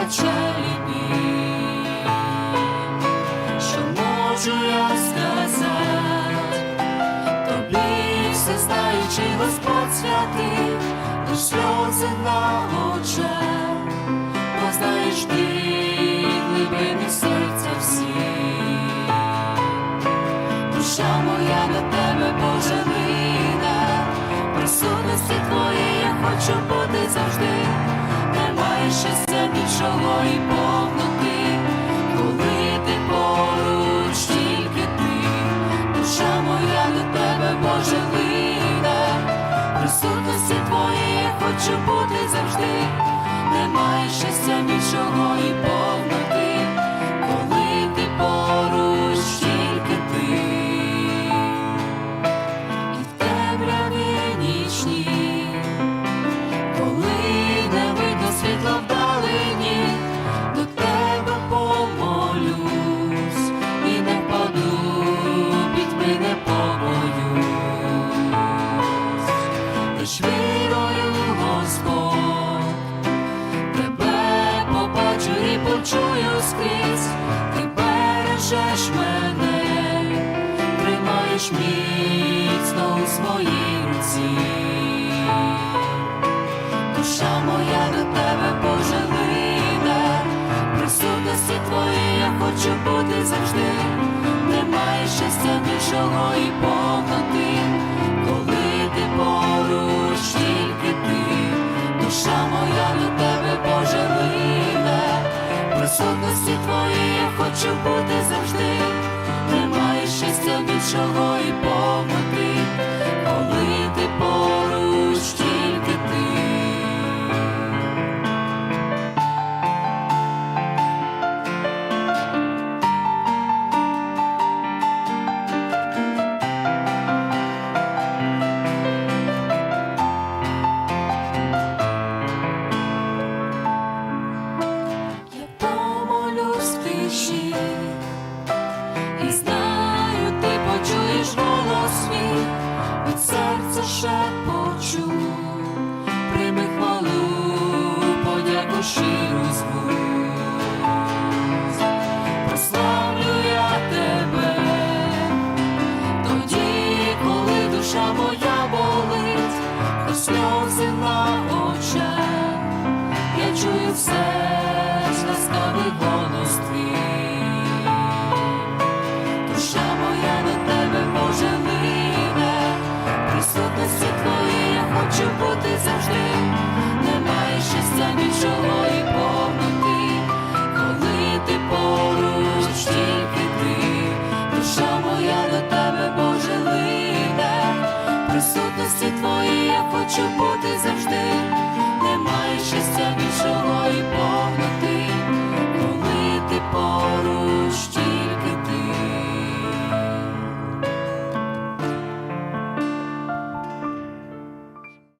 печалі дні. Що можу я сказати? Тобі все знаючи Господь святий, лиш сльози на очах, бо знаєш ти глибини серця всі. Душа моя до тебе Боже лине, присутності твоєї я хочу бути завжди, більшого і повноти, коли ти поруч тільки ти, душа моя до тебе Боже присутності твоєї хочу бути завжди, немає щастя нічого і скрізь, ти бережеш мене, тримаєш міцно у своїй руці. Душа моя до тебе Боже присутності твої я хочу бути завжди, немає щастя більшого і повноти, коли ти поруч тільки ти, душа моя до тебе присутності твої я хочу бути завжди, немає щастя більшого і шепочу, прийми хвалу, подяку Боже твої я хочу бути завжди